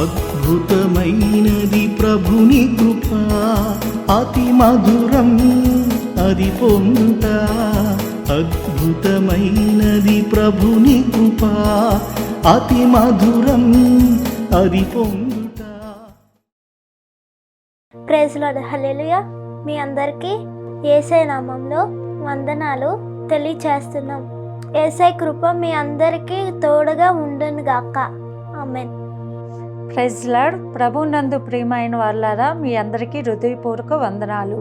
అద్భుతమైనది ప్రభుని కృప అతి మధురం అది పొంత అద్భుతమైనది ప్రభుని కృప అతి మధురం అది పొందుట ప్రేజ్లాడ్ హల్లెలుయా మీ అందరికీ ఏసై నామంలో వందనాలు తెలియచేస్తున్నాం ఏసై కృప మీ అందరికీ తోడుగా ఉండను గాక ఆమెన్ ప్రెజ్లాడ్ ప్రభునందు ప్రియమైన వాళ్ళారా మీ అందరికీ హృదయపూర్వక వందనాలు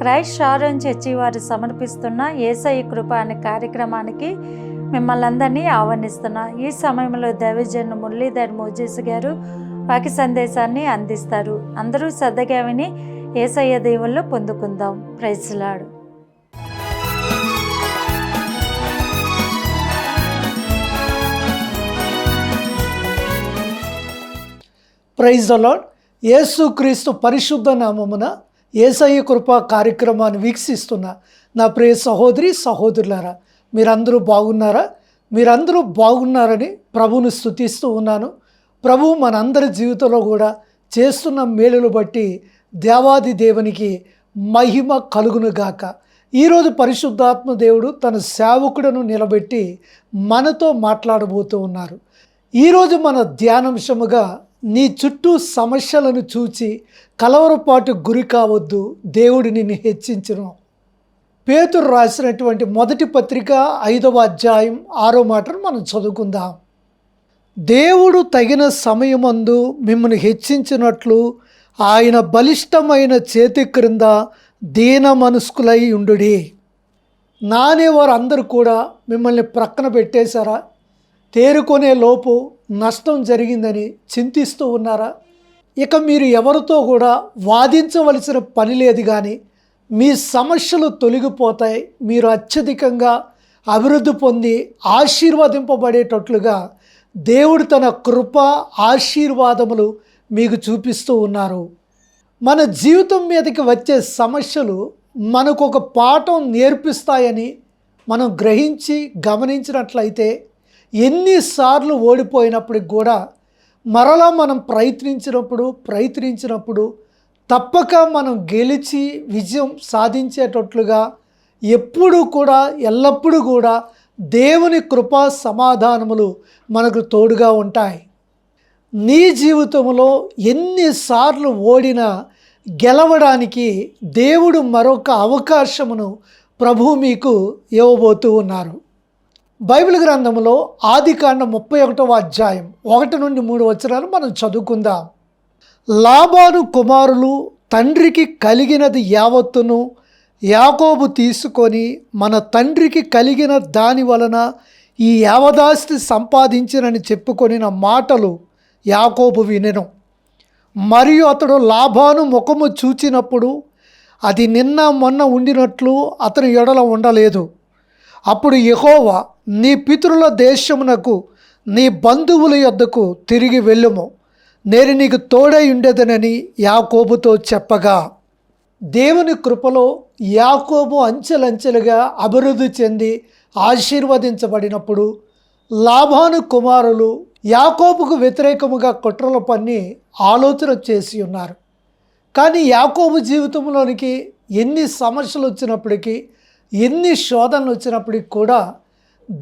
క్రైస్ట్ షారోన్ చర్చి వారు సమర్పిస్తున్న ఏసఐ కృప అనే కార్యక్రమానికి మిమ్మల్ని అందరినీ ఆహ్వానిస్తున్నా ఈ సమయంలో దైవజన్ మురళీధర్ మోజేస్ గారు వాకి సందేశాన్ని అందిస్తారు అందరూ శ్రద్ధగా విని ఏసయ్య దేవుల్లో పొందుకుందాం ప్రైజ్లాడు ప్రైజ్ అలాడ్ యేసుక్రీస్తు పరిశుద్ధ నామమున ఏసయ్య కృప కార్యక్రమాన్ని వీక్షిస్తున్న నా ప్రియ సహోదరి సహోదరులారా మీరందరూ బాగున్నారా మీరందరూ బాగున్నారని ప్రభుని స్థుతిస్తూ ఉన్నాను ప్రభు మనందరి జీవితంలో కూడా చేస్తున్న మేలును బట్టి దేవాది దేవునికి మహిమ కలుగునుగాక ఈరోజు పరిశుద్ధాత్మ దేవుడు తన సేవకుడను నిలబెట్టి మనతో మాట్లాడబోతూ ఉన్నారు ఈరోజు మన ధ్యానాంశముగా నీ చుట్టూ సమస్యలను చూచి కలవరపాటు గురి కావద్దు దేవుడు నిన్ను హెచ్చించును పేతురు రాసినటువంటి మొదటి పత్రిక ఐదవ అధ్యాయం ఆరో మాటను మనం చదువుకుందాం దేవుడు తగిన సమయమందు మిమ్మల్ని హెచ్చించినట్లు ఆయన బలిష్టమైన చేతి క్రింద దీన మనస్కులై నానే వారు అందరూ కూడా మిమ్మల్ని ప్రక్కన పెట్టేశారా తేరుకొనే లోపు నష్టం జరిగిందని చింతిస్తూ ఉన్నారా ఇక మీరు ఎవరితో కూడా వాదించవలసిన పని లేదు కానీ మీ సమస్యలు తొలగిపోతాయి మీరు అత్యధికంగా అభివృద్ధి పొంది ఆశీర్వదింపబడేటట్లుగా దేవుడు తన కృప ఆశీర్వాదములు మీకు చూపిస్తూ ఉన్నారు మన జీవితం మీదకి వచ్చే సమస్యలు మనకు ఒక పాఠం నేర్పిస్తాయని మనం గ్రహించి గమనించినట్లయితే ఎన్నిసార్లు ఓడిపోయినప్పటికి కూడా మరలా మనం ప్రయత్నించినప్పుడు ప్రయత్నించినప్పుడు తప్పక మనం గెలిచి విజయం సాధించేటట్లుగా ఎప్పుడూ కూడా ఎల్లప్పుడూ కూడా దేవుని కృపా సమాధానములు మనకు తోడుగా ఉంటాయి నీ జీవితంలో ఎన్నిసార్లు ఓడినా గెలవడానికి దేవుడు మరొక అవకాశమును ప్రభు మీకు ఇవ్వబోతూ ఉన్నారు బైబిల్ గ్రంథంలో ఆదికాండ ముప్పై ఒకటవ అధ్యాయం ఒకటి నుండి మూడు వచ్చరాలు మనం చదువుకుందాం లాభాను కుమారులు తండ్రికి కలిగినది యావత్తును యాకోబు తీసుకొని మన తండ్రికి కలిగిన దాని వలన ఈ యావదాస్తి సంపాదించినని చెప్పుకొనిన మాటలు యాకోబు వినను మరియు అతడు లాభాను ముఖము చూచినప్పుడు అది నిన్న మొన్న ఉండినట్లు అతని ఎడల ఉండలేదు అప్పుడు యహోవా నీ పితృల దేశమునకు నీ బంధువుల యొద్దకు తిరిగి వెళ్ళుము నేను నీకు తోడై ఉండేదనని యాకోబుతో చెప్పగా దేవుని కృపలో యాకోబు అంచెలంచెలుగా అభివృద్ధి చెంది ఆశీర్వదించబడినప్పుడు లాభాను కుమారులు యాకోబుకు వ్యతిరేకముగా కుట్రలు పన్ని ఆలోచన చేసి ఉన్నారు కానీ యాకోబు జీవితంలోనికి ఎన్ని సమస్యలు వచ్చినప్పటికీ ఎన్ని శోధనలు వచ్చినప్పటికి కూడా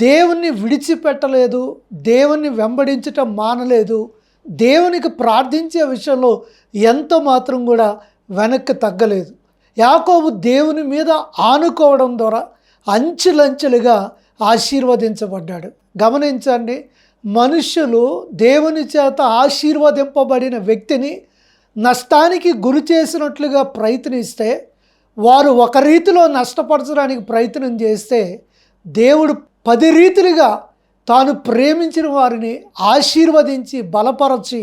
దేవుణ్ణి విడిచిపెట్టలేదు దేవుణ్ణి వెంబడించటం మానలేదు దేవునికి ప్రార్థించే విషయంలో ఎంత మాత్రం కూడా వెనక్కి తగ్గలేదు యాకోబు దేవుని మీద ఆనుకోవడం ద్వారా అంచెలంచెలుగా ఆశీర్వదించబడ్డాడు గమనించండి మనుషులు దేవుని చేత ఆశీర్వదింపబడిన వ్యక్తిని నష్టానికి గురి చేసినట్లుగా ప్రయత్నిస్తే వారు ఒక రీతిలో నష్టపరచడానికి ప్రయత్నం చేస్తే దేవుడు పది రీతిలుగా తాను ప్రేమించిన వారిని ఆశీర్వదించి బలపరచి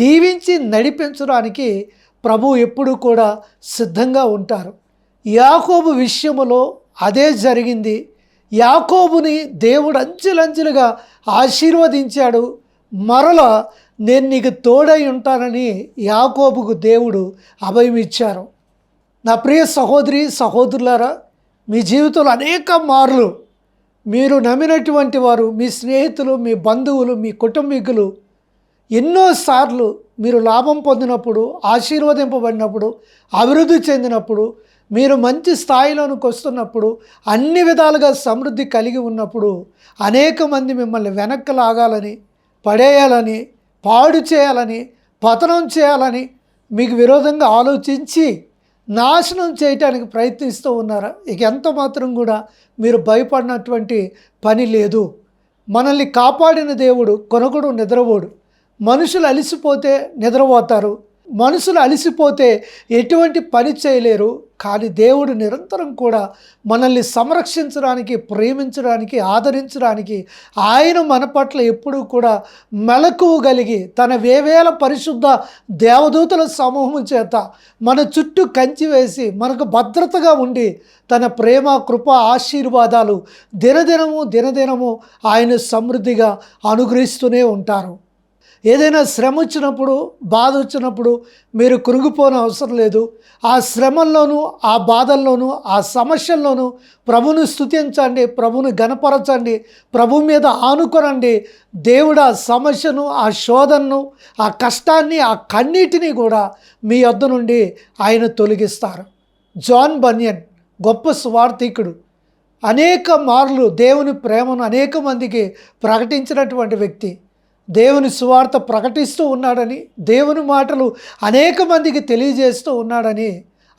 దీవించి నడిపించడానికి ప్రభు ఎప్పుడూ కూడా సిద్ధంగా ఉంటారు యాకోబు విషయములో అదే జరిగింది యాకోబుని దేవుడు అంచెలంచెలుగా ఆశీర్వదించాడు మరల నేను నీకు తోడై ఉంటానని యాకోబుకు దేవుడు అభయమిచ్చారు ఇచ్చారు నా ప్రియ సహోదరి సహోదరులారా మీ జీవితంలో అనేక మార్లు మీరు నమ్మినటువంటి వారు మీ స్నేహితులు మీ బంధువులు మీ కుటుంబీకులు ఎన్నోసార్లు మీరు లాభం పొందినప్పుడు ఆశీర్వదింపబడినప్పుడు అభివృద్ధి చెందినప్పుడు మీరు మంచి స్థాయిలోనికి వస్తున్నప్పుడు అన్ని విధాలుగా సమృద్ధి కలిగి ఉన్నప్పుడు అనేక మంది మిమ్మల్ని వెనక్కి లాగాలని పడేయాలని పాడు చేయాలని పతనం చేయాలని మీకు విరోధంగా ఆలోచించి నాశనం చేయటానికి ప్రయత్నిస్తూ ఉన్నారు ఇక ఎంత మాత్రం కూడా మీరు భయపడినటువంటి పని లేదు మనల్ని కాపాడిన దేవుడు కొనకుడు నిద్రపోడు మనుషులు అలిసిపోతే నిద్రపోతారు మనుషులు అలసిపోతే ఎటువంటి పని చేయలేరు కానీ దేవుడు నిరంతరం కూడా మనల్ని సంరక్షించడానికి ప్రేమించడానికి ఆదరించడానికి ఆయన మన పట్ల ఎప్పుడూ కూడా మెలకువ కలిగి తన వేవేల పరిశుద్ధ దేవదూతల సమూహం చేత మన చుట్టూ కంచి వేసి మనకు భద్రతగా ఉండి తన ప్రేమ కృప ఆశీర్వాదాలు దినదినము దినదినము ఆయన సమృద్ధిగా అనుగ్రహిస్తూనే ఉంటారు ఏదైనా శ్రమ వచ్చినప్పుడు బాధ వచ్చినప్పుడు మీరు కురుగుపోని అవసరం లేదు ఆ శ్రమల్లోనూ ఆ బాధల్లోనూ ఆ సమస్యల్లోనూ ప్రభును స్థుతించండి ప్రభును గనపరచండి ప్రభు మీద ఆనుకొనండి దేవుడు ఆ సమస్యను ఆ శోధనను ఆ కష్టాన్ని ఆ కన్నీటిని కూడా మీ వద్ద నుండి ఆయన తొలగిస్తారు జాన్ బన్యన్ గొప్ప స్వార్థికుడు అనేక మార్లు దేవుని ప్రేమను అనేక మందికి ప్రకటించినటువంటి వ్యక్తి దేవుని సువార్త ప్రకటిస్తూ ఉన్నాడని దేవుని మాటలు అనేక మందికి తెలియజేస్తూ ఉన్నాడని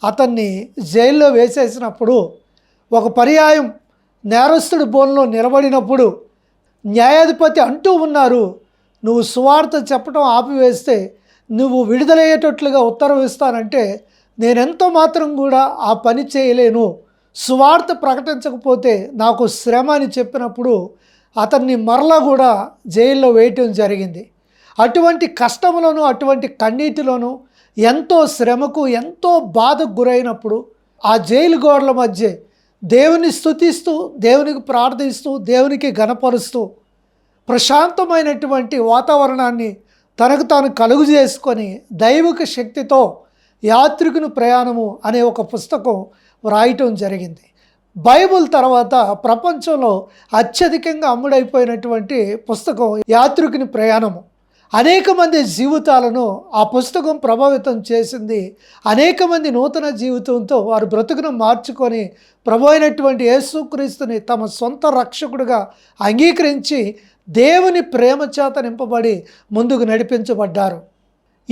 అతన్ని జైల్లో వేసేసినప్పుడు ఒక పర్యాయం నేరస్తుడి బోన్లో నిలబడినప్పుడు న్యాయాధిపతి అంటూ ఉన్నారు నువ్వు సువార్త చెప్పడం ఆపివేస్తే నువ్వు విడుదలయ్యేటట్లుగా ఉత్తర్విస్తానంటే నేనెంతో మాత్రం కూడా ఆ పని చేయలేను సువార్త ప్రకటించకపోతే నాకు శ్రమ అని చెప్పినప్పుడు అతన్ని మరలా కూడా జైల్లో వేయటం జరిగింది అటువంటి కష్టములను అటువంటి కన్నీటిలోనూ ఎంతో శ్రమకు ఎంతో బాధకు గురైనప్పుడు ఆ జైలు గోడల మధ్య దేవుని స్థుతిస్తూ దేవునికి ప్రార్థిస్తూ దేవునికి గనపరుస్తూ ప్రశాంతమైనటువంటి వాతావరణాన్ని తనకు తాను కలుగు చేసుకొని దైవిక శక్తితో యాత్రికుని ప్రయాణము అనే ఒక పుస్తకం వ్రాయటం జరిగింది బైబుల్ తర్వాత ప్రపంచంలో అత్యధికంగా అమ్ముడైపోయినటువంటి పుస్తకం యాత్రికుని ప్రయాణము అనేక మంది జీవితాలను ఆ పుస్తకం ప్రభావితం చేసింది అనేక మంది నూతన జీవితంతో వారు బ్రతుకును మార్చుకొని ప్రభు అయినటువంటి యేసుక్రీస్తుని తమ సొంత రక్షకుడిగా అంగీకరించి దేవుని ప్రేమ చేత నింపబడి ముందుకు నడిపించబడ్డారు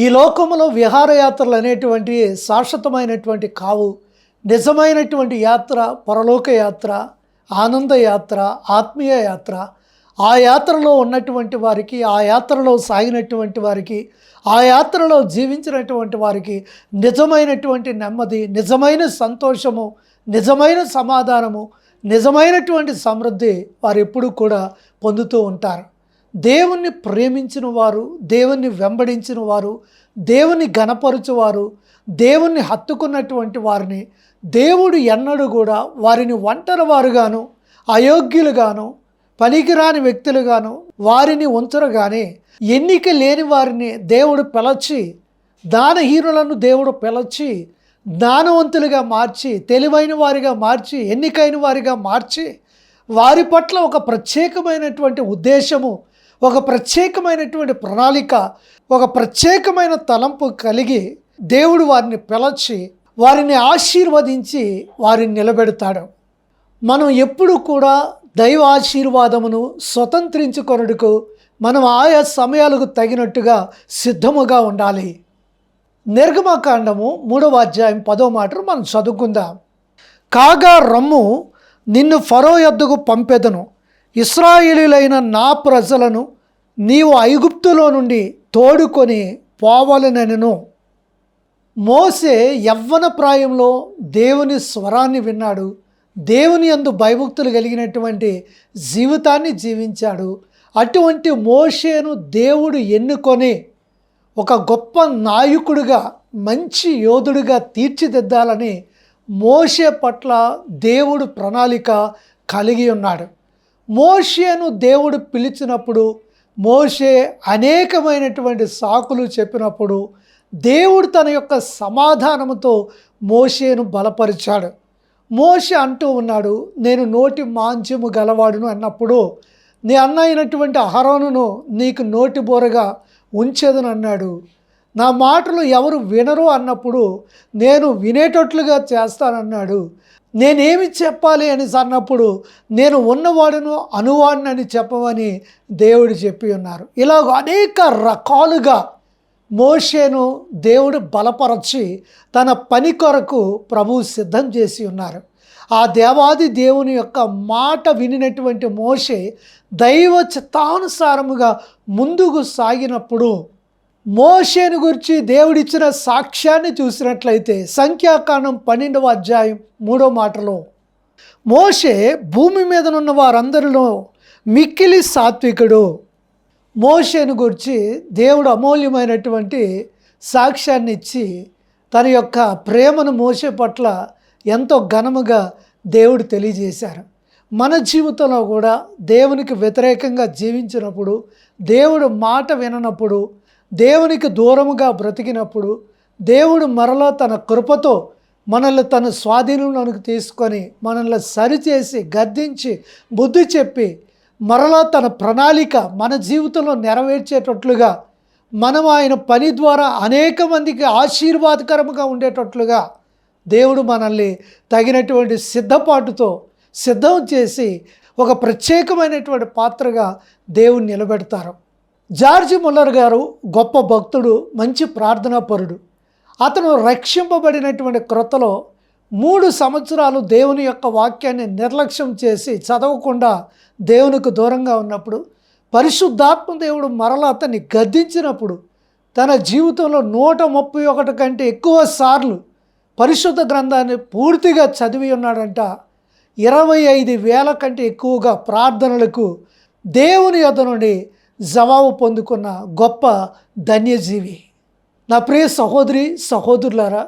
ఈ లోకంలో విహారయాత్రలు అనేటువంటివి శాశ్వతమైనటువంటి కావు నిజమైనటువంటి యాత్ర పరలోక యాత్ర ఆనంద యాత్ర ఆత్మీయ యాత్ర ఆ యాత్రలో ఉన్నటువంటి వారికి ఆ యాత్రలో సాగినటువంటి వారికి ఆ యాత్రలో జీవించినటువంటి వారికి నిజమైనటువంటి నెమ్మది నిజమైన సంతోషము నిజమైన సమాధానము నిజమైనటువంటి సమృద్ధి వారు ఎప్పుడూ కూడా పొందుతూ ఉంటారు దేవుణ్ణి ప్రేమించిన వారు దేవుణ్ణి వెంబడించిన వారు దేవుని గణపరచువారు దేవుణ్ణి హత్తుకున్నటువంటి వారిని దేవుడు ఎన్నడు కూడా వారిని ఒంటరి వారుగాను అయోగ్యులుగాను పనికిరాని వ్యక్తులుగాను వారిని ఉంచరు ఎన్నిక లేని వారిని దేవుడు పిలచి దానహీనులను దేవుడు పిలచి జ్ఞానవంతులుగా మార్చి తెలివైన వారిగా మార్చి ఎన్నికైన వారిగా మార్చి వారి పట్ల ఒక ప్రత్యేకమైనటువంటి ఉద్దేశము ఒక ప్రత్యేకమైనటువంటి ప్రణాళిక ఒక ప్రత్యేకమైన తలంపు కలిగి దేవుడు వారిని పిలచి వారిని ఆశీర్వదించి వారిని నిలబెడతాడు మనం ఎప్పుడు కూడా దైవ ఆశీర్వాదమును స్వతంత్రించుకొనుటకు మనం ఆయా సమయాలకు తగినట్టుగా సిద్ధముగా ఉండాలి నిర్గమకాండము మూడవ అధ్యాయం పదో మాటను మనం చదువుకుందాం కాగా రమ్ము నిన్ను ఫరో ఎద్దుకు పంపెదను ఇస్రాయేలీలైన నా ప్రజలను నీవు ఐగుప్తులో నుండి తోడుకొని పోవాలనెను మోసే యవ్వన ప్రాయంలో దేవుని స్వరాన్ని విన్నాడు దేవుని అందు భయభక్తులు కలిగినటువంటి జీవితాన్ని జీవించాడు అటువంటి మోషేను దేవుడు ఎన్నుకొని ఒక గొప్ప నాయకుడుగా మంచి యోధుడిగా తీర్చిదిద్దాలని మోషే పట్ల దేవుడు ప్రణాళిక కలిగి ఉన్నాడు మోషేను దేవుడు పిలిచినప్పుడు మోషే అనేకమైనటువంటి సాకులు చెప్పినప్పుడు దేవుడు తన యొక్క సమాధానముతో మోషేను బలపరిచాడు మోషే అంటూ ఉన్నాడు నేను నోటి మాంచము గలవాడును అన్నప్పుడు నీ అన్న అయినటువంటి అహరోనును నీకు నోటి బోరగా ఉంచేదని అన్నాడు నా మాటలు ఎవరు వినరు అన్నప్పుడు నేను వినేటట్లుగా చేస్తానన్నాడు నేనేమి చెప్పాలి అని అన్నప్పుడు నేను ఉన్నవాడును అనువాడినని చెప్పమని దేవుడు చెప్పి ఉన్నారు ఇలాగ అనేక రకాలుగా మోషేను దేవుడు బలపరచి తన పని కొరకు ప్రభువు సిద్ధం చేసి ఉన్నారు ఆ దేవాది దేవుని యొక్క మాట వినినటువంటి మోషే దైవ చిత్తానుసారముగా ముందుకు సాగినప్పుడు మోషేను గురించి దేవుడిచ్చిన సాక్ష్యాన్ని చూసినట్లయితే సంఖ్యాకాండం పన్నెండవ అధ్యాయం మూడో మాటలో మోషే భూమి మీదనున్న వారందరిలో మిక్కిలి సాత్వికుడు మోషేను గురించి దేవుడు అమూల్యమైనటువంటి సాక్ష్యాన్ని ఇచ్చి తన యొక్క ప్రేమను మోసే పట్ల ఎంతో ఘనముగా దేవుడు తెలియజేశారు మన జీవితంలో కూడా దేవునికి వ్యతిరేకంగా జీవించినప్పుడు దేవుడు మాట విననప్పుడు దేవునికి దూరముగా బ్రతికినప్పుడు దేవుడు మరలా తన కృపతో మనల్ని తన స్వాధీనంలోనికి తీసుకొని మనల్ని సరిచేసి గద్దించి బుద్ధి చెప్పి మరలా తన ప్రణాళిక మన జీవితంలో నెరవేర్చేటట్లుగా మనం ఆయన పని ద్వారా అనేక మందికి ఆశీర్వాదకరముగా ఉండేటట్లుగా దేవుడు మనల్ని తగినటువంటి సిద్ధపాటుతో సిద్ధం చేసి ఒక ప్రత్యేకమైనటువంటి పాత్రగా దేవుని నిలబెడతారు జార్జి ముల్లర్ గారు గొప్ప భక్తుడు మంచి ప్రార్థనాపరుడు అతను రక్షింపబడినటువంటి క్రొత్తలో మూడు సంవత్సరాలు దేవుని యొక్క వాక్యాన్ని నిర్లక్ష్యం చేసి చదవకుండా దేవునికి దూరంగా ఉన్నప్పుడు పరిశుద్ధాత్మ దేవుడు మరలా అతన్ని గద్దించినప్పుడు తన జీవితంలో నూట ముప్పై ఒకటి కంటే ఎక్కువ సార్లు పరిశుద్ధ గ్రంథాన్ని పూర్తిగా చదివి ఉన్నాడంట ఇరవై ఐదు వేల కంటే ఎక్కువగా ప్రార్థనలకు దేవుని యొద్ నుండి జవాబు పొందుకున్న గొప్ప ధన్యజీవి నా ప్రియ సహోదరి సహోదరులారా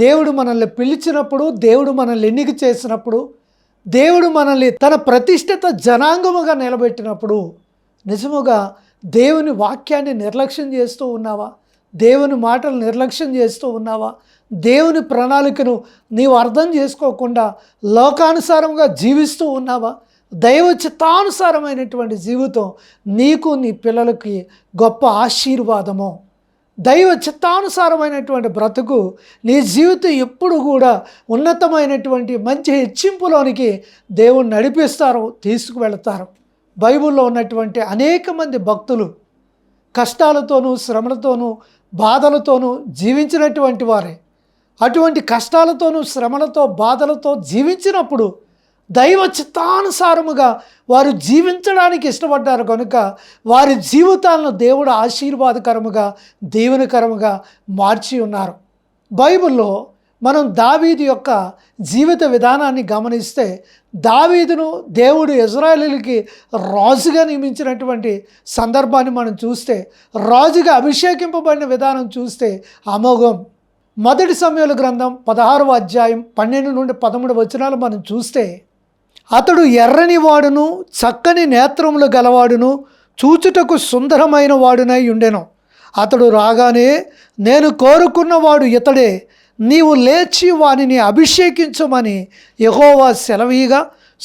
దేవుడు మనల్ని పిలిచినప్పుడు దేవుడు మనల్ని ఎన్నిక చేసినప్పుడు దేవుడు మనల్ని తన ప్రతిష్టత జనాంగముగా నిలబెట్టినప్పుడు నిజముగా దేవుని వాక్యాన్ని నిర్లక్ష్యం చేస్తూ ఉన్నావా దేవుని మాటలు నిర్లక్ష్యం చేస్తూ ఉన్నావా దేవుని ప్రణాళికను నీవు అర్థం చేసుకోకుండా లోకానుసారంగా జీవిస్తూ ఉన్నావా దైవ చిత్తానుసారమైనటువంటి జీవితం నీకు నీ పిల్లలకి గొప్ప ఆశీర్వాదము దైవ చిత్తానుసారమైనటువంటి బ్రతుకు నీ జీవితం ఎప్పుడు కూడా ఉన్నతమైనటువంటి మంచి హెచ్చింపులోనికి దేవుణ్ణి నడిపిస్తారు తీసుకువెళతారు బైబిల్లో ఉన్నటువంటి అనేక మంది భక్తులు కష్టాలతోనూ శ్రమలతోనూ బాధలతోనూ జీవించినటువంటి వారే అటువంటి కష్టాలతోనూ శ్రమలతో బాధలతో జీవించినప్పుడు దైవ చిత్తానుసారముగా వారు జీవించడానికి ఇష్టపడ్డారు కనుక వారి జీవితాలను దేవుడు ఆశీర్వాదకరముగా దేవునికరముగా మార్చి ఉన్నారు బైబిల్లో మనం దావీదు యొక్క జీవిత విధానాన్ని గమనిస్తే దావీదును దేవుడు ఇజ్రాయలీలకి రాజుగా నియమించినటువంటి సందర్భాన్ని మనం చూస్తే రాజుగా అభిషేకింపబడిన విధానం చూస్తే అమోఘం మొదటి సమయంలో గ్రంథం పదహారవ అధ్యాయం పన్నెండు నుండి పదమూడు వచనాలు మనం చూస్తే అతడు ఎర్రని వాడును చక్కని నేత్రములు గలవాడును చూచుటకు సుందరమైన వాడునై ఉండెను అతడు రాగానే నేను కోరుకున్నవాడు ఇతడే నీవు లేచి వానిని అభిషేకించమని యహోవా సెలవీగా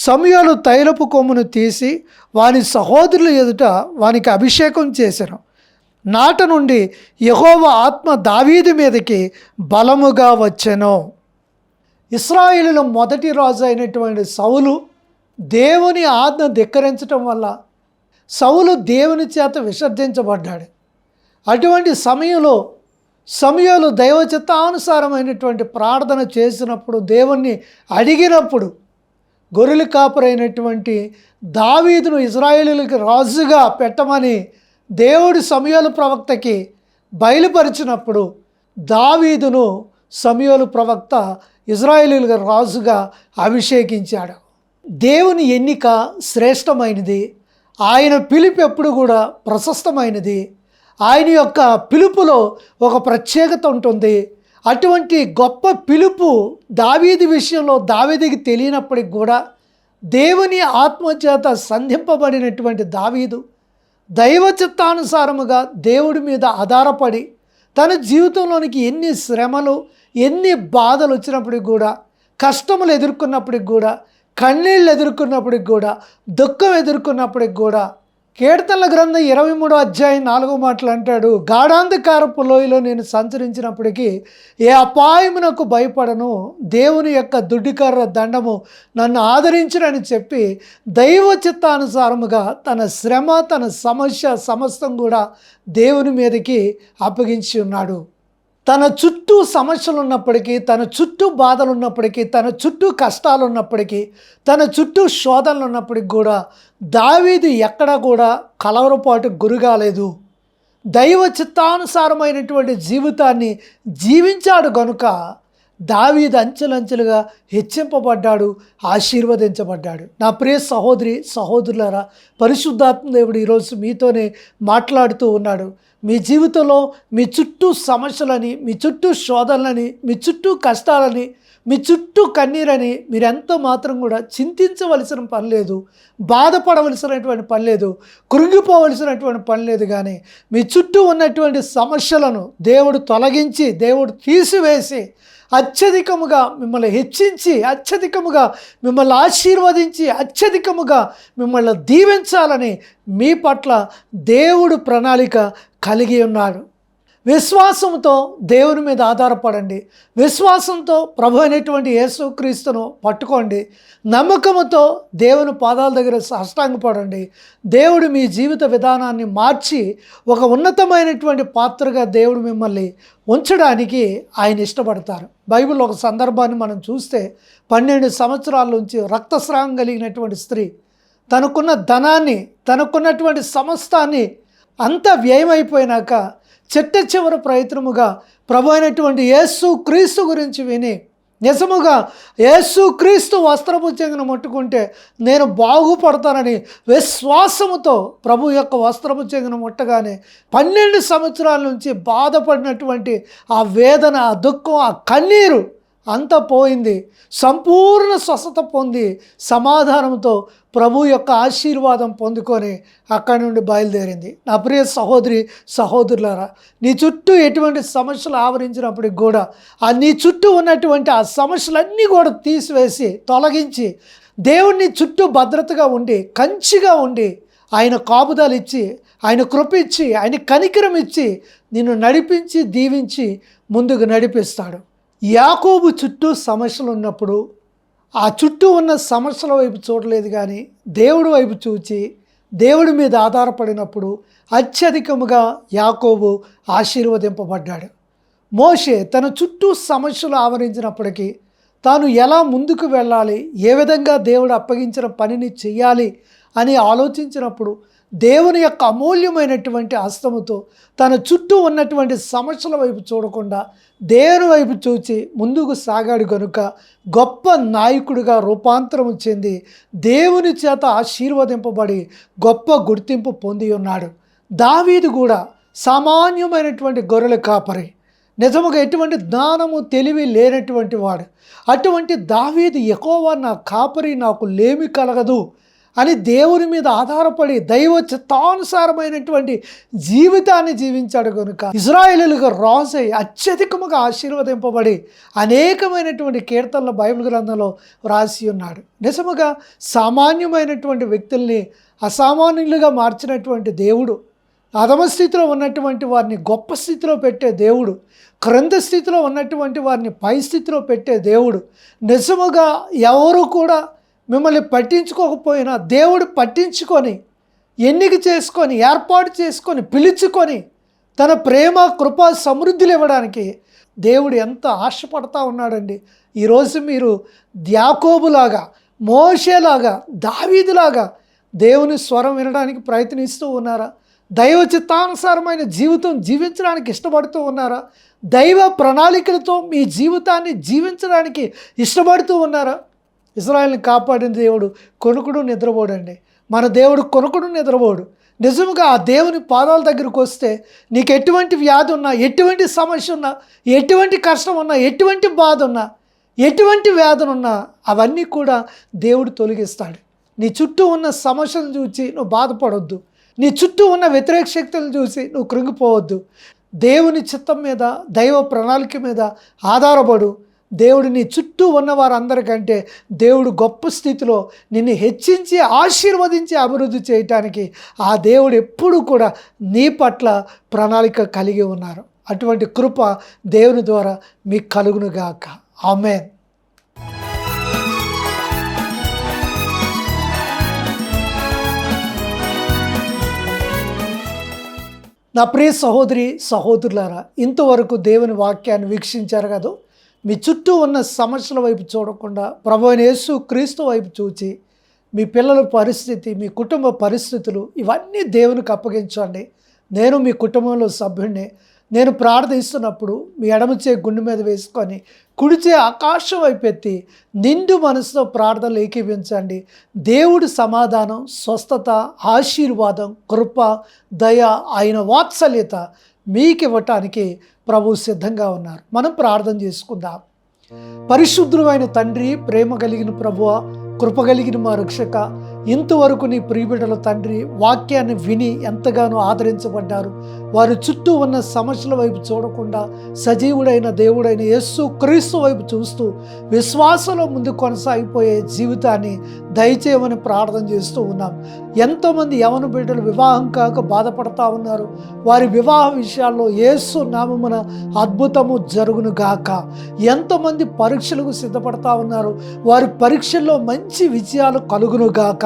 సమయాలు తైలపు కొమ్మును తీసి వాని సహోదరుల ఎదుట వానికి అభిషేకం చేశాను నాట నుండి యహోవ ఆత్మ దావీది మీదకి బలముగా వచ్చెను ఇస్రాయిలులో మొదటి రాజు అయినటువంటి సౌలు దేవుని ఆజ్ఞ ధిక్కరించటం వల్ల సౌలు దేవుని చేత విసర్జించబడ్డాడు అటువంటి సమయంలో సమయంలో దైవ చిత్తానుసారమైనటువంటి ప్రార్థన చేసినప్పుడు దేవుణ్ణి అడిగినప్పుడు గొర్రెలు కాపురైనటువంటి దావీదును ఇజ్రాయేలీలకి రాజుగా పెట్టమని దేవుడి సమయాలు ప్రవక్తకి బయలుపరిచినప్పుడు దావీదును సమయాలు ప్రవక్త ఇజ్రాయేలీల రాజుగా అభిషేకించాడు దేవుని ఎన్నిక శ్రేష్టమైనది ఆయన పిలుపు ఎప్పుడు కూడా ప్రశస్తమైనది ఆయన యొక్క పిలుపులో ఒక ప్రత్యేకత ఉంటుంది అటువంటి గొప్ప పిలుపు దావీది విషయంలో దావీదికి తెలియనప్పటికి కూడా దేవుని ఆత్మచేత సంధింపబడినటువంటి దావీదు దైవ చిత్తానుసారముగా దేవుడి మీద ఆధారపడి తన జీవితంలోనికి ఎన్ని శ్రమలు ఎన్ని బాధలు వచ్చినప్పటికి కూడా కష్టములు ఎదుర్కొన్నప్పటికి కూడా కన్నీళ్ళు ఎదుర్కొన్నప్పటికి కూడా దుఃఖం ఎదుర్కొన్నప్పటికి కూడా కీర్తనల గ్రంథం ఇరవై మూడో అధ్యాయం నాలుగో మాటలు అంటాడు గాఢాంధకారపు లోయలో నేను సంచరించినప్పటికీ ఏ అపాయమునకు భయపడను దేవుని యొక్క దుడ్డికర్ర దండము నన్ను ఆదరించునని చెప్పి దైవ చిత్తానుసారముగా తన శ్రమ తన సమస్య సమస్తం కూడా దేవుని మీదకి అప్పగించి ఉన్నాడు తన చుట్టూ సమస్యలు ఉన్నప్పటికీ తన చుట్టూ బాధలు ఉన్నప్పటికీ తన చుట్టూ కష్టాలు ఉన్నప్పటికీ తన చుట్టూ శోధనలు ఉన్నప్పటికీ కూడా దావీదు ఎక్కడ కూడా కలవరపాటు గురిగాలేదు దైవ చిత్తానుసారమైనటువంటి జీవితాన్ని జీవించాడు గనుక దావీదు అంచెలంచెలుగా హెచ్చింపబడ్డాడు ఆశీర్వదించబడ్డాడు నా ప్రియ సహోదరి సహోదరులారా పరిశుద్ధాత్మ దేవుడు ఈరోజు మీతోనే మాట్లాడుతూ ఉన్నాడు మీ జీవితంలో మీ చుట్టూ సమస్యలని మీ చుట్టూ శోధనలని మీ చుట్టూ కష్టాలని మీ చుట్టూ కన్నీరని మీరెంత మాత్రం కూడా చింతించవలసిన పని లేదు బాధపడవలసినటువంటి పని లేదు కృంగిపోవలసినటువంటి పని లేదు కానీ మీ చుట్టూ ఉన్నటువంటి సమస్యలను దేవుడు తొలగించి దేవుడు తీసివేసి అత్యధికముగా మిమ్మల్ని హెచ్చించి అత్యధికముగా మిమ్మల్ని ఆశీర్వదించి అత్యధికముగా మిమ్మల్ని దీవించాలని మీ పట్ల దేవుడు ప్రణాళిక కలిగి ఉన్నాడు విశ్వాసంతో దేవుని మీద ఆధారపడండి విశ్వాసంతో ప్రభు అనేటువంటి యేసుక్రీస్తును పట్టుకోండి నమ్మకంతో దేవుని పాదాల దగ్గర సాష్టాంగపడండి దేవుడు మీ జీవిత విధానాన్ని మార్చి ఒక ఉన్నతమైనటువంటి పాత్రగా దేవుడు మిమ్మల్ని ఉంచడానికి ఆయన ఇష్టపడతారు బైబిల్ ఒక సందర్భాన్ని మనం చూస్తే పన్నెండు సంవత్సరాల నుంచి రక్తస్రావం కలిగినటువంటి స్త్రీ తనకున్న ధనాన్ని తనకున్నటువంటి సమస్తాన్ని అంత వ్యయమైపోయినాక చిట్ట చివరి ప్రయత్నముగా ప్రభు అయినటువంటి యేసు క్రీస్తు గురించి విని నిజముగా యేసు క్రీస్తు వస్త్రపు ముట్టుకుంటే నేను బాగుపడతానని విశ్వాసముతో ప్రభు యొక్క వస్త్రపు చెంగును ముట్టగానే పన్నెండు సంవత్సరాల నుంచి బాధపడినటువంటి ఆ వేదన ఆ దుఃఖం ఆ కన్నీరు అంత పోయింది సంపూర్ణ స్వస్థత పొంది సమాధానంతో ప్రభు యొక్క ఆశీర్వాదం పొందుకొని అక్కడి నుండి బయలుదేరింది నా ప్రియ సహోదరి సహోదరులారా నీ చుట్టూ ఎటువంటి సమస్యలు ఆవరించినప్పటికి కూడా ఆ నీ చుట్టూ ఉన్నటువంటి ఆ సమస్యలన్నీ కూడా తీసివేసి తొలగించి దేవుణ్ణి చుట్టూ భద్రతగా ఉండి కంచిగా ఉండి ఆయన కాపుదాలు ఇచ్చి ఆయన కృప ఇచ్చి ఆయన కనికరం ఇచ్చి నిన్ను నడిపించి దీవించి ముందుకు నడిపిస్తాడు యాకోబు చుట్టూ సమస్యలు ఉన్నప్పుడు ఆ చుట్టూ ఉన్న సమస్యల వైపు చూడలేదు కానీ దేవుడి వైపు చూచి దేవుడి మీద ఆధారపడినప్పుడు అత్యధికముగా యాకోబు ఆశీర్వదింపబడ్డాడు మోషే తన చుట్టూ సమస్యలు ఆవరించినప్పటికీ తాను ఎలా ముందుకు వెళ్ళాలి ఏ విధంగా దేవుడు అప్పగించిన పనిని చేయాలి అని ఆలోచించినప్పుడు దేవుని యొక్క అమూల్యమైనటువంటి హస్తముతో తన చుట్టూ ఉన్నటువంటి సమస్యల వైపు చూడకుండా దేవుని వైపు చూచి ముందుకు సాగాడు కనుక గొప్ప నాయకుడిగా రూపాంతరం చెంది దేవుని చేత ఆశీర్వదింపబడి గొప్ప గుర్తింపు పొంది ఉన్నాడు దావీదు కూడా సామాన్యమైనటువంటి గొర్రెల కాపరి నిజముగా ఎటువంటి జ్ఞానము తెలివి లేనటువంటి వాడు అటువంటి దావీది ఎక్కువ నా కాపరి నాకు లేమి కలగదు అని దేవుని మీద ఆధారపడి దైవ చిత్తానుసారమైనటువంటి జీవితాన్ని జీవించాడు కనుక ఇజ్రాయేలీలకు రాజై అత్యధికముగా ఆశీర్వదింపబడి అనేకమైనటువంటి కీర్తనలు బైబిల్ గ్రంథంలో వ్రాసి ఉన్నాడు నిజముగా సామాన్యమైనటువంటి వ్యక్తుల్ని అసామాన్యులుగా మార్చినటువంటి దేవుడు స్థితిలో ఉన్నటువంటి వారిని గొప్ప స్థితిలో పెట్టే దేవుడు క్రింద స్థితిలో ఉన్నటువంటి వారిని పై స్థితిలో పెట్టే దేవుడు నిజముగా ఎవరు కూడా మిమ్మల్ని పట్టించుకోకపోయినా దేవుడు పట్టించుకొని ఎన్నిక చేసుకొని ఏర్పాటు చేసుకొని పిలుచుకొని తన ప్రేమ కృప సమృద్ధులు ఇవ్వడానికి దేవుడు ఎంత ఆశపడతా ఉన్నాడండి ఈరోజు మీరు ద్యాకోబులాగా మోషేలాగా దావీదులాగా దేవుని స్వరం వినడానికి ప్రయత్నిస్తూ ఉన్నారా దైవ చిత్తానుసారమైన జీవితం జీవించడానికి ఇష్టపడుతూ ఉన్నారా దైవ ప్రణాళికలతో మీ జీవితాన్ని జీవించడానికి ఇష్టపడుతూ ఉన్నారా ఇజ్రాయల్ని కాపాడిన దేవుడు కొనుకుడు నిద్రపోడండి మన దేవుడు కొనుకుడు నిద్రపోడు నిజంగా ఆ దేవుని పాదాల దగ్గరికి వస్తే నీకు ఎటువంటి వ్యాధి ఉన్నా ఎటువంటి సమస్య ఉన్నా ఎటువంటి కష్టం ఉన్నా ఎటువంటి బాధ ఉన్నా ఎటువంటి వ్యాధులు ఉన్నా అవన్నీ కూడా దేవుడు తొలగిస్తాడు నీ చుట్టూ ఉన్న సమస్యలను చూసి నువ్వు బాధపడొద్దు నీ చుట్టూ ఉన్న వ్యతిరేక శక్తులను చూసి నువ్వు కృంగిపోవద్దు దేవుని చిత్తం మీద దైవ ప్రణాళిక మీద ఆధారపడు దేవుడు నీ చుట్టూ ఉన్న వారందరికంటే దేవుడు గొప్ప స్థితిలో నిన్ను హెచ్చించి ఆశీర్వదించి అభివృద్ధి చేయటానికి ఆ దేవుడు ఎప్పుడూ కూడా నీ పట్ల ప్రణాళిక కలిగి ఉన్నారు అటువంటి కృప దేవుని ద్వారా మీకు కలుగునుగాక ఆమెన్ నా ప్రియ సహోదరి సహోదరులారా ఇంతవరకు దేవుని వాక్యాన్ని వీక్షించారు కదా మీ చుట్టూ ఉన్న సమస్యల వైపు చూడకుండా ప్రభు యేసు క్రీస్తు వైపు చూచి మీ పిల్లల పరిస్థితి మీ కుటుంబ పరిస్థితులు ఇవన్నీ దేవునికి అప్పగించండి నేను మీ కుటుంబంలో సభ్యుడిని నేను ప్రార్థిస్తున్నప్పుడు మీ ఎడమచే గుండె మీద వేసుకొని కుడిచే ఆకాశం వైపెత్తి నిండు మనసుతో ప్రార్థనలు ఏకీపించండి దేవుడి సమాధానం స్వస్థత ఆశీర్వాదం కృప దయ ఆయన వాత్సల్యత మీకు ఇవ్వటానికి ప్రభు సిద్ధంగా ఉన్నారు మనం ప్రార్థన చేసుకుందాం పరిశుద్ధులైన తండ్రి ప్రేమ కలిగిన ప్రభువ కృప కలిగిన మా రక్షక ఇంతవరకు నీ ప్రియబిడ్డల తండ్రి వాక్యాన్ని విని ఎంతగానో ఆదరించబడ్డారు వారి చుట్టూ ఉన్న సమస్యల వైపు చూడకుండా సజీవుడైన దేవుడైన యస్సు క్రీస్తు వైపు చూస్తూ విశ్వాసంలో ముందు కొనసాగిపోయే జీవితాన్ని దయచేయమని ప్రార్థన చేస్తూ ఉన్నాం ఎంతోమంది యవన బిడ్డలు వివాహం కాక బాధపడతా ఉన్నారు వారి వివాహ విషయాల్లో యేసు నామమున అద్భుతము జరుగును గాక ఎంతోమంది పరీక్షలకు సిద్ధపడతా ఉన్నారు వారి పరీక్షల్లో మంచి విజయాలు కలుగును గాక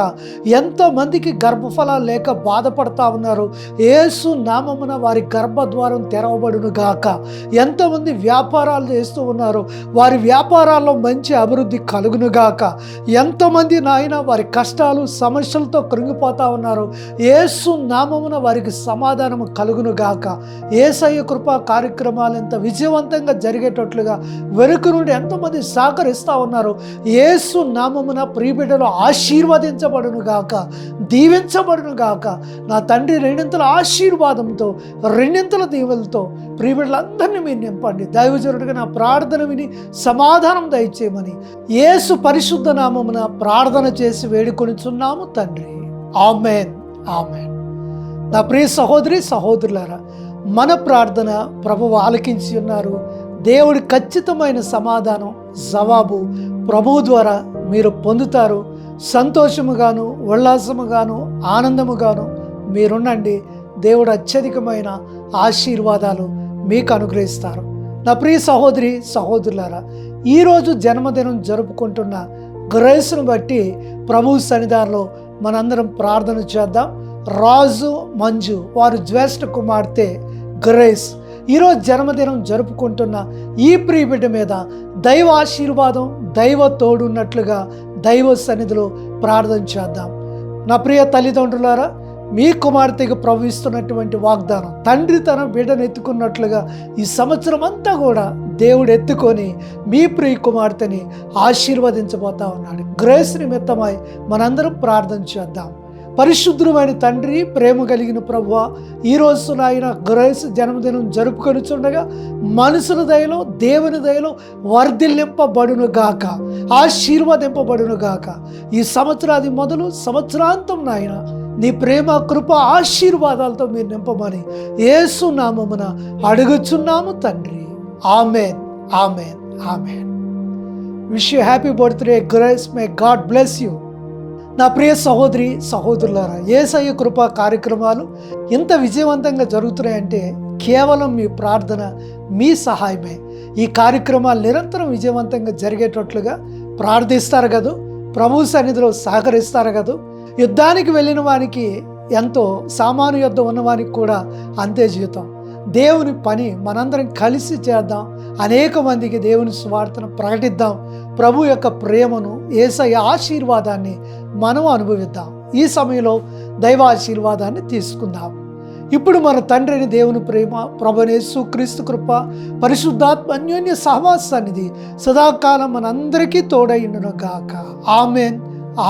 ఎంతోమందికి గర్భఫలాలు లేక బాధపడతా ఉన్నారు ఏసు నామమున వారి గర్భద్వారం తెరవబడును గాక ఎంతమంది వ్యాపారాలు చేస్తూ ఉన్నారు వారి వ్యాపారాల్లో మంచి అభివృద్ధి కలుగును గాక ఎంతమంది నాయన వారి కష్టాలు సమస్యలతో కృంగిపోతా ఉన్నారు ఏసు నామమున వారికి సమాధానము కలుగును గాక ఏసయ్య కృపా కార్యక్రమాలు ఎంత విజయవంతంగా జరిగేటట్లుగా వెనుక నుండి ఎంతోమంది సహకరిస్తూ ఉన్నారు ఏసు నామమున ప్రియబిడ్డలు ఆశీర్వదించబడు దీవించబడును గాక దీవించబడును గాక నా తండ్రి రెండింతల ఆశీర్వాదంతో రెండింతల దీవెలతో ప్రియులందరినీ మీరు నింపండి దైవజనుడిగా నా ప్రార్థన విని సమాధానం దయచేయమని యేసు పరిశుద్ధ నామమున ప్రార్థన చేసి వేడుకొనిచున్నాము తండ్రి ఆమెన్ ఆమెన్ నా ప్రియ సహోదరి సహోదరులారా మన ప్రార్థన ప్రభువు ఆలకించి ఉన్నారు దేవుడి ఖచ్చితమైన సమాధానం జవాబు ప్రభువు ద్వారా మీరు పొందుతారు సంతోషముగాను ఉల్లాసముగాను ఆనందముగాను మీరుండండి దేవుడు అత్యధికమైన ఆశీర్వాదాలు మీకు అనుగ్రహిస్తారు నా ప్రియ సహోదరి సహోదరులారా ఈరోజు జన్మదినం జరుపుకుంటున్న గ్రేస్ను బట్టి ప్రభు సన్నిధానంలో మనందరం ప్రార్థన చేద్దాం రాజు మంజు వారు జ్యేష్ఠ కుమార్తె గ్రేస్ ఈరోజు జన్మదినం జరుపుకుంటున్న ఈ ప్రియబిడ్డ మీద దైవ ఆశీర్వాదం దైవ తోడున్నట్లుగా దైవ సన్నిధిలో ప్రార్థన చేద్దాం నా ప్రియ తల్లిదండ్రులారా మీ కుమార్తెకు ప్రవహిస్తున్నటువంటి వాగ్దానం తండ్రి తన బిడ్డను ఎత్తుకున్నట్లుగా ఈ సంవత్సరం అంతా కూడా దేవుడు ఎత్తుకొని మీ ప్రియ కుమార్తెని ఆశీర్వదించబోతా ఉన్నాడు గ్రేస్ నిమిత్తమై మనందరం ప్రార్థన చేద్దాం పరిశుద్ధమైన తండ్రి ప్రేమ కలిగిన ప్రభు ఈరోజు నాయన గ్రహస్ జన్మదినం జరుపుకొని చుండగా మనుషుల దయలో దేవుని దయలో వర్ధిల్లింపబడును గాక ఆశీర్వదింపబడును గాక ఈ సంవత్సరాది మొదలు సంవత్సరాంతం నాయన నీ ప్రేమ కృప ఆశీర్వాదాలతో మీరు నింపమని ఏసునామమున అడుగుచున్నాము తండ్రి amen amen amen wish you happy birthday Grace may God bless you నా ప్రియ సహోదరి సహోదరులారా ఏసయ్య కృపా కార్యక్రమాలు ఇంత విజయవంతంగా జరుగుతున్నాయంటే కేవలం మీ ప్రార్థన మీ సహాయమే ఈ కార్యక్రమాలు నిరంతరం విజయవంతంగా జరిగేటట్లుగా ప్రార్థిస్తారు కదా ప్రభు సన్నిధిలో సహకరిస్తారు కదా యుద్ధానికి వెళ్ళిన వానికి ఎంతో సామాను యుద్ధం ఉన్నవానికి కూడా అంతే జీవితం దేవుని పని మనందరం కలిసి చేద్దాం అనేక మందికి దేవుని స్వార్థను ప్రకటిద్దాం ప్రభు యొక్క ప్రేమను ఏసయ ఆశీర్వాదాన్ని మనం అనుభవిద్దాం ఈ సమయంలో దైవాశీర్వాదాన్ని తీసుకుందాం ఇప్పుడు మన తండ్రిని దేవుని ప్రేమ ప్రభనేసు క్రీస్తు కృప పరిశుద్ధాత్మ అన్యోన్య సహవాస సన్నిధి సదాకాలం మనందరికీ గాక ఆమెన్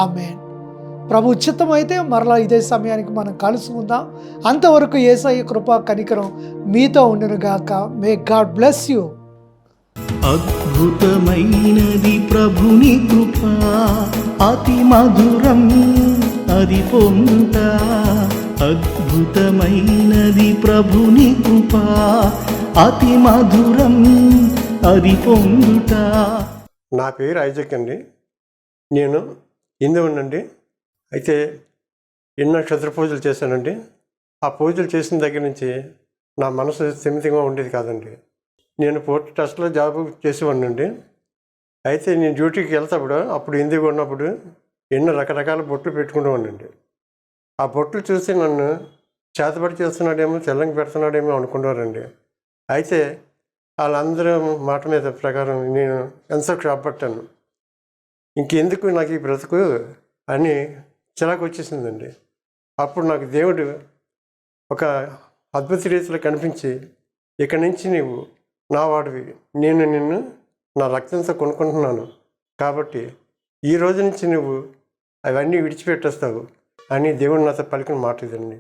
ఆమెన్ ప్రభు ఉచితమైతే మరలా ఇదే సమయానికి మనం కలుసుకుందాం అంతవరకు ఏసఐ కృపా కనికరం మీతో గాక మే గాడ్ బ్లెస్ యూ అద్భుతమైనది ప్రభుని కృప అతి మధురం అది పొంత అద్భుతమైనది ప్రభుని కృప అతి మధురం అది పొందుట నా పేరు ఐజక్ అండి నేను హిందువునండి అయితే ఎన్నో క్షత్ర పూజలు చేశానండి ఆ పూజలు చేసిన దగ్గర నుంచి నా మనసు స్థిమితంగా ఉండేది కాదండి నేను పోర్ట్ ట్రస్ట్లో జాబ్ అండి అయితే నేను డ్యూటీకి వెళ్తాప్పుడు అప్పుడు ఇందుకు ఉన్నప్పుడు ఎన్నో రకరకాల బొట్లు పెట్టుకుంటూ ఉండండి ఆ బొట్లు చూసి నన్ను చేతబడి చేస్తున్నాడేమో చెల్లంగి పెడుతున్నాడేమో అనుకుంటారండి అయితే వాళ్ళందరూ మాట మీద ప్రకారం నేను ఎంతో క్షాపట్టాను ఇంకెందుకు నాకు ఈ బ్రతుకు అని చిరాకు వచ్చేసిందండి అప్పుడు నాకు దేవుడు ఒక అద్భుత రీతిలో కనిపించి ఇక్కడి నుంచి నీవు నా వాడివి నేను నిన్ను నా రక్తంతో కొనుక్కుంటున్నాను కాబట్టి ఈ రోజు నుంచి నువ్వు అవన్నీ విడిచిపెట్టేస్తావు అని దేవుడు నాతో పలికిన మాట ఇదండి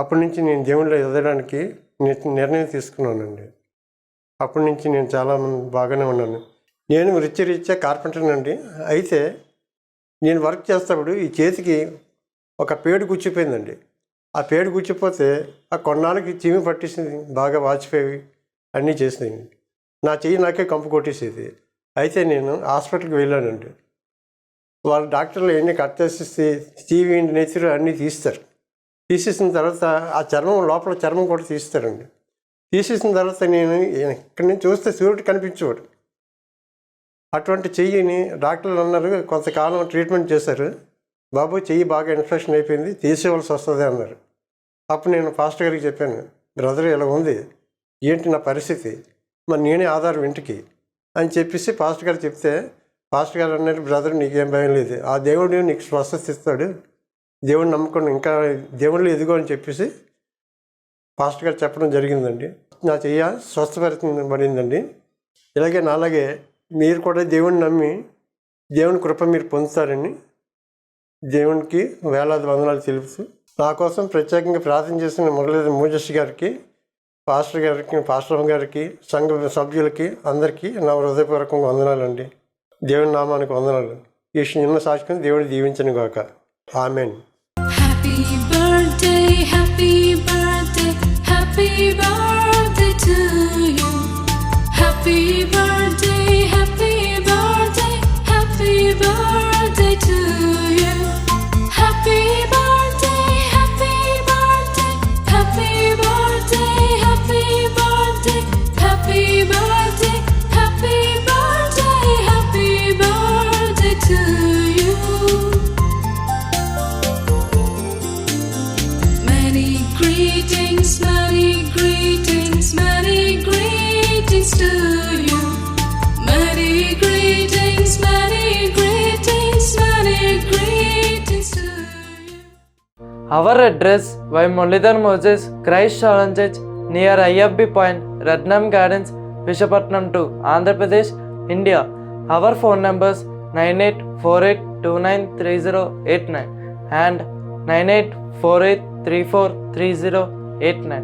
అప్పటి నుంచి నేను దేవుళ్ళు ఎదగడానికి నిర్ణయం తీసుకున్నానండి అప్పటి నుంచి నేను చాలా బాగానే ఉన్నాను నేను వృత్తిరీత్యా కార్పెంటర్నండి అయితే నేను వర్క్ చేసేటప్పుడు ఈ చేతికి ఒక పేడు గుచ్చిపోయిందండి ఆ పేడు గుచ్చిపోతే ఆ కొన్నాళ్ళకి చీమి పట్టేసింది బాగా వాచిపోయి అన్నీ చేసినాయి నా చెయ్యి నాకే కంపు కొట్టేసేది అయితే నేను హాస్పిటల్కి వెళ్ళానండి వాళ్ళు డాక్టర్లు ఎన్ని కట్ చేసేస్తే టీవీ నేచర్ అన్నీ తీస్తారు తీసేసిన తర్వాత ఆ చర్మం లోపల చర్మం కూడా తీస్తారండి తీసేసిన తర్వాత నేను ఇక్కడి నుంచి చూస్తే సూర్యుడు కనిపించేవాడు అటువంటి చెయ్యిని డాక్టర్లు అన్నారు కొంతకాలం ట్రీట్మెంట్ చేశారు బాబు చెయ్యి బాగా ఇన్ఫెక్షన్ అయిపోయింది తీసేవలసి వస్తుంది అన్నారు అప్పుడు నేను ఫాస్ట్ గారికి చెప్పాను బ్రదర్ ఇలా ఉంది ఏంటి నా పరిస్థితి మరి నేనే ఆధారం ఇంటికి అని చెప్పేసి పాస్టర్ గారు చెప్తే పాస్టర్ గారు అన్నారు బ్రదర్ నీకేం భయం లేదు ఆ దేవుడు నీకు స్వస్థత ఇస్తాడు దేవుడిని నమ్ముకుని ఇంకా దేవుళ్ళు ఎదుగో అని చెప్పేసి పాస్టర్ గారు చెప్పడం జరిగిందండి నా చెయ్య స్వస్థపడిందండి ఇలాగే నాలాగే మీరు కూడా దేవుని నమ్మి దేవుని కృప మీరు పొందుతారని దేవునికి వేలాది వందనాలు తెలుపుతూ నా కోసం ప్రత్యేకంగా ప్రార్థన చేసిన మురళీధర్ మూజస్ గారికి పాస్టర్ గారికి పాస్టర్ గారికి సంఘ సభ్యులకి అందరికీ నా హృదయపూర్వకంగా వందనాలండి దేవుని నామానికి వందనాలు ఈ చిన్న సాక్షిని దేవుడు దీవించను గాక amen Happy birthday, happy birthday, happy birthday to Our address by Molidhar Moses, Christ Sharon Church, near IFB Point, Ratnam Gardens, Vishakhapatnam 2, Andhra Pradesh, India. Our phone numbers 9848293089 and 9848343089.